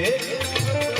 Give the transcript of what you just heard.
છે.